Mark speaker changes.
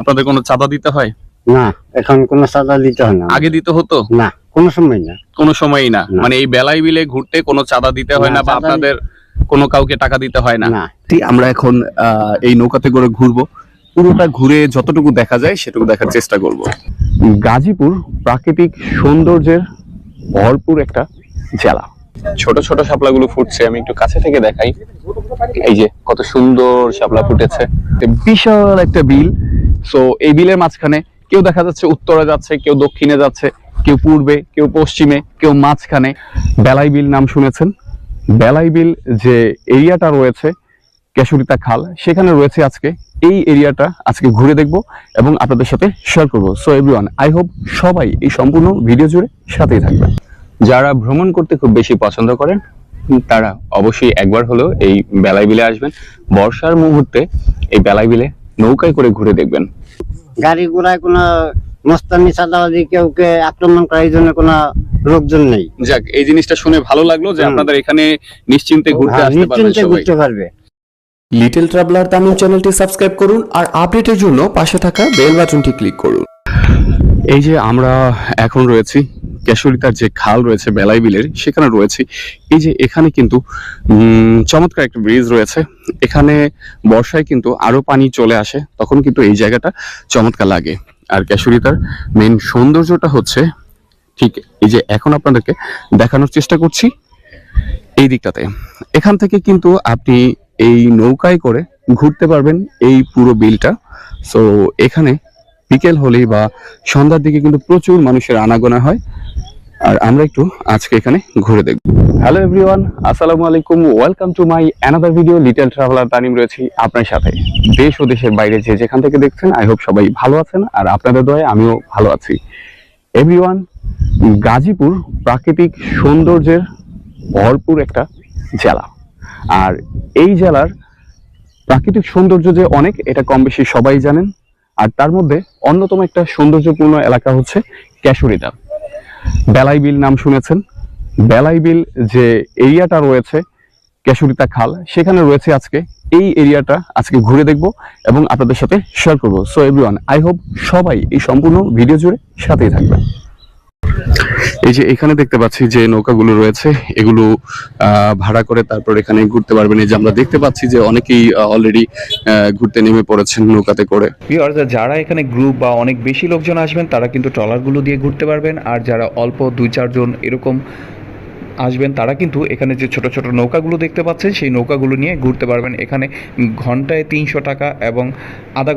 Speaker 1: আপনাদের কোনো চাঁদা দিতে হয়?
Speaker 2: না এখন কোনো চাঁদা দিতে হয় না
Speaker 1: আগে দিতে হতো?
Speaker 2: না কোনো সময় না।
Speaker 1: কোনো সময়ই না। মানে এই বেলায় বিলে ঘুরতে কোনো চাঁদা দিতে হয়
Speaker 2: না,
Speaker 1: বা আপনাদের কোনো কাউকে টাকা দিতে হয় না? আমরা এখন আহ, এই নৌকাতে করে ঘুরবো। পুরোটা ঘুরে যতটুকু দেখা যায় সেটুকু দেখার চেষ্টা করব। গাজীপুর প্রাকৃতিক সৌন্দর্যের ভরপুর একটা জেলা। ছোট ছোট শাপলাগুলো ফুটছে আমি একটু কাছে থেকে দেখাই। এই যে কত সুন্দর শাপলা ফুটেছে। বিশাল একটা বিল। সো এই বিলের মাঝখানে কেউ দেখা যাচ্ছে উত্তরে যাচ্ছে, কেউ দক্ষিণে যাচ্ছে, কেউ পূর্বে, কেউ পশ্চিমে, কেউ মাঝখানে। বেলাই বিল নাম শুনেছেন? বেলাই বিল যে এরিয়াটা রয়েছে, কেশরিতা খাল, সেখানে রয়েছে আজকে। এই এরিয়াটা আজকে ঘুরে দেখব এবং আপনাদের সাথে শেয়ার করব। সো এভরিওয়ান আই হোপ সবাই এই সম্পূর্ণ ভিডিও জুড়ে সাথেই থাকবেন। যারা ভ্রমণ করতে খুব বেশি পছন্দ করেন, তারা অবশ্যই একবার হলেও এই বেলাই বিলে আসবেন। বর্ষার মুহূর্তে এই বেলাই বিলে নৌকায় করে ঘুরে দেখবেন।
Speaker 2: গাড়ি ঘোড়ায় কোনো মস্তানি কেউ কে আক্রমণ করার এই জন্য কোন লোকজন নেই।
Speaker 1: যাক এই জিনিসটা শুনে ভালো লাগল যে আপনাদের এখানে নিশ্চিন্তে ঘুরতে
Speaker 2: হ্যাঁ,
Speaker 1: আসতে পারবেন
Speaker 2: নিশ্চিন্তে ঘুরতে পারবে।
Speaker 3: লিটল ট্রাভেলার তামিল চ্যানেলটি সাবস্ক্রাইব করুন আর আপডেটের জন্য পাশে থাকা বেল বাটনটি ক্লিক করুন।
Speaker 1: এই যে আমরা এখন রয়েছি কেশরিতার যে খাল রয়েছে বেলাই বিলের, সেখানে রয়েছে। এই যে এখানে কিন্তু চমৎকার একটা ব্রিজ রয়েছে। এখানে বর্ষায় কিন্তু আরও পানি চলে আসে, তখন কিন্তু এই জায়গাটা চমৎকার লাগে। আর কেশরিতার মেন সৌন্দর্যটা হচ্ছে, ঠিক এই যে এখন আপনাদেরকে দেখানোর চেষ্টা করছি, এই দিকটাতে। এখান থেকে কিন্তু আপনি এই নৌকায় করে ঘুরতে পারবেন এই পুরো বিলটা। সো এখানে বিকেল হলেই বা সন্ধ্যার দিকে কিন্তু প্রচুর মানুষের আনাগোনা হয়। আর আমরা একটু আজকে এখানে ঘুরে দেখব। হ্যালো এভরিওয়ান আসসালামু আলাইকুম। Welcome to my another video little traveller Tanim রয়েছি আপনার সাথে। দেশ ও দেশের বাইরে যে যেখান থেকে দেখছেন আই হোপ সবাই ভালো আছেন আর আপনাদের দয়ে আমিও ভালো আছি। এভরিওয়ান গাজীপুর প্রাকৃতিক সৌন্দর্যের ভরপুর একটা জেলা। আর এই জেলার প্রাকৃতিক সৌন্দর্য যে অনেক, এটা কম বেশি সবাই জানেন। আর তার মধ্যে অন্যতম একটা সৌন্দর্যপূর্ণ এলাকা হচ্ছে ক্যাশরিদা বেলাই বিল নাম শুনেছেন। বেলাই বিল যে এরিয়াটা রয়েছে ক্যাশরিতা খাল, সেখানে রয়েছে আজকে। এই এরিয়াটা আজকে ঘুরে দেখব এবং আপনাদের সাথে শেয়ার করব। সো এভরিওয়ান আই হোপ সবাই এই সম্পূর্ণ ভিডিও জুড়ে সাথেই থাকবেন। এই যে এখানে দেখতে পাচ্ছি যে নৌকাগুলো রয়েছে, এগুলো ভাড়া করে তারপর এখানে ঘুরতে পারবেন। এই যে আমরা দেখতে পাচ্ছি যে অনেকেই অলরেডি ঘুরতে নেমে পড়েছেন নৌকাতে করে।
Speaker 4: যারা এখানে গ্রুপ বা অনেক বেশি লোকজন আসবেন, তারা কিন্তু ট্রলারগুলো দিয়ে ঘুরতে পারবেন। আর যারা অল্প দুই চারজন এরকম আসবেন, তারা কিন্তু এখানে যে ছোট ছোট নৌকাগুলো দেখতে পাচ্ছেন, সেই নৌকাগুলো নিয়ে ঘুরতে পারবেন। এখানে ঘন্টায় তিনশো টাকা এবং আধা